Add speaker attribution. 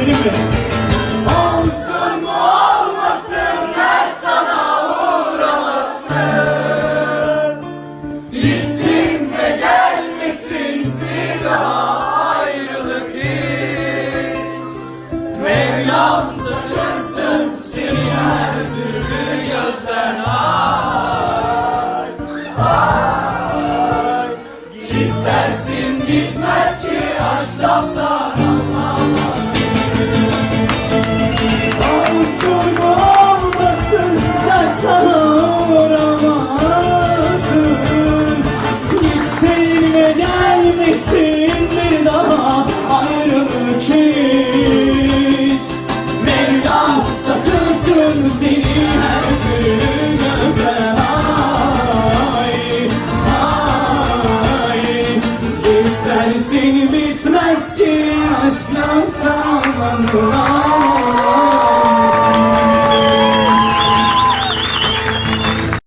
Speaker 1: gibi. Olsun mu olmasın ben sana uğramasın. Bitsin ve gelmesin bir daha ayrılık hiç. Mevlam sakınsın seni her türlü gözden ay. Ay. Git dersin bitmez ki aşk laftan Gitsin ve gelmesin bir daha ayrılık hiç Mevlam sakınsın seni her türlü gözden ay Ay. Git bitmez ki aşk tamamı